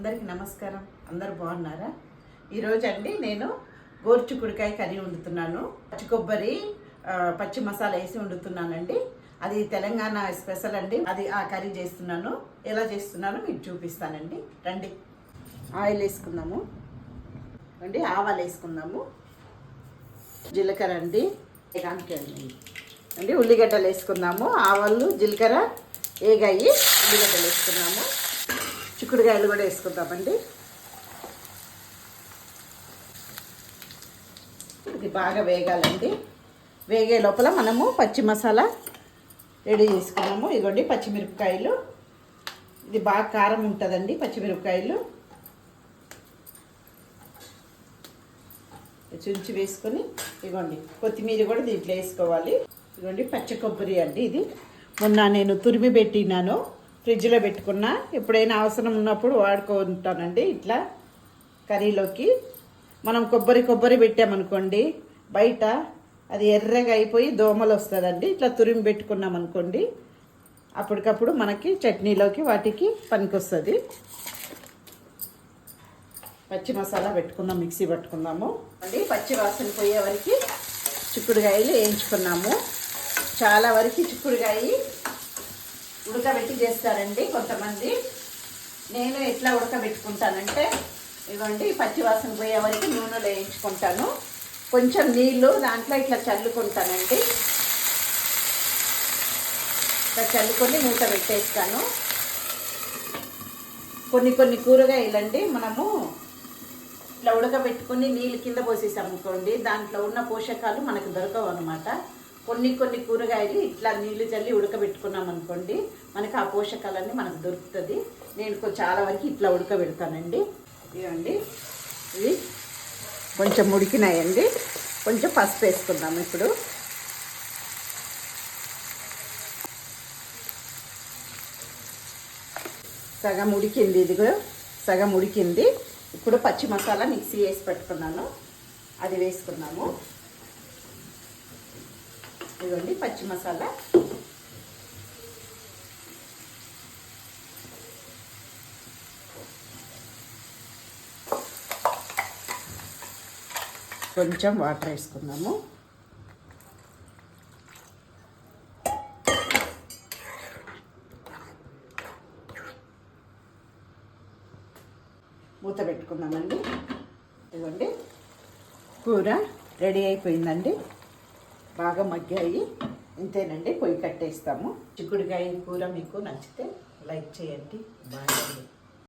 అందరికీ నమస్కారం. అందరు బాగున్నారా? ఈరోజు అండి నేను గోరుచుకుడికాయ కర్రీ వండుతున్నాను. పచ్చి కొబ్బరి పచ్చి మసాలా వేసి వండుతున్నానండి. అది తెలంగాణ స్పెషల్ అండి. అది ఆ కర్రీ చేస్తున్నాను. ఎలా చేస్తున్నానో మీకు చూపిస్తానండి. రండి. ఆయిల్ వేసుకుందాము. అండి ఆవాలు వేసుకుందాము. జీలకర్ర అండి. అండి. అండి ఉల్లిగడ్డలు వేసుకుందాము. ఆవాలు జీలకర్ర ఏగాయి ఉల్లిగడ్డలు వేసుకున్నాము చిక్కుడుకాయలు కూడా వేసుకుందామండి. ఇది బాగా వేగాలండి. వేగే లోపల మనము పచ్చి మసాలా రెడీ చేసుకున్నాము. ఇదిగోండి పచ్చిమిరపకాయలు. ఇది బాగా కారం ఉంటుందండి పచ్చిమిరపకాయలు. చుంచి వేసుకొని ఇదిగోండి కొత్తిమీర కూడా దీంట్లో వేసుకోవాలి. ఇదిగోండి పచ్చ కొబ్బరి అండి ఇది. మొన్న నేను తురిమి పెట్టినాను. ఫ్రిడ్జ్లో పెట్టుకున్నా. ఎప్పుడైనా అవసరం ఉన్నప్పుడు వాడుకుంటానండి ఇట్లా కర్రీలోకి. మనం కొబ్బరి కొబ్బరి పెట్టామనుకోండి బయట అది ఎర్రగా అయిపోయి దోమలు వస్తుందండి. ఇట్లా తురిమి పెట్టుకున్నాం అనుకోండి అప్పటికప్పుడు మనకి చట్నీలోకి వాటికి పనికొస్తుంది. పచ్చి మసాలా పెట్టుకుందాం మిక్సీ పట్టుకుందాము. అండి పచ్చి వాసన పోయే వరకు చిక్కుడుకాయలు వేయించుకున్నాము. చాలా వరకు చిక్కుడుకాయ ఉడకబెట్టి చేస్తారండి కొంతమంది. నేను ఎట్లా ఉడకబెట్టుకుంటానంటే ఇవ్వండి పచ్చివాసన పోయే వరకు నూనెలో వేయించుకుంటాను. కొంచెం నీళ్ళు దాంట్లో ఇట్లా చల్లుకుంటానండి. ఇట్లా చల్లుకొని మూత పెట్టేస్తాను. కొన్ని కొన్ని కూరగాయలండి మనము ఇట్లా ఉడకబెట్టుకొని నీళ్ళు కింద పోసేసాం దాంట్లో ఉన్న పోషకాలు మనకు దొరకవు అనమాట కొన్ని కొన్ని కూరగాయలు ఇట్లా నీళ్ళు చల్లి ఉడకబెట్టుకున్నాం అనుకోండి మనకి ఆ పోషకాలన్నీ మనకు దొరుకుతుంది. నేను చాలా వరకు ఇట్లా ఉడకబెడతానండి. ఇవ్వండి ఇవి కొంచెం ఉడికినాయండి కొంచెం పసుపు వేసుకుందాం ఇప్పుడు. సగం ఉడికింది ఇది సగం ఉడికింది. ఇప్పుడు పచ్చి మసాలా మిక్సీ వేసి పెట్టుకున్నాను. అది వేసుకున్నాము. ఇదిగోండి పచ్చి మసాలా. కొంచెం వాటర్ వేసుకుందాము. మూత పెట్టుకుందామండి. ఇదిగోండి కూర రెడీ అయిపోయిందండి. బాగా మగ్గాయి. ఇంతేనండి పొయ్యి కట్టేస్తాము. చిక్కుడుకాయ కూర మీకు నచ్చితే లైక్ చేయండి బాగుంది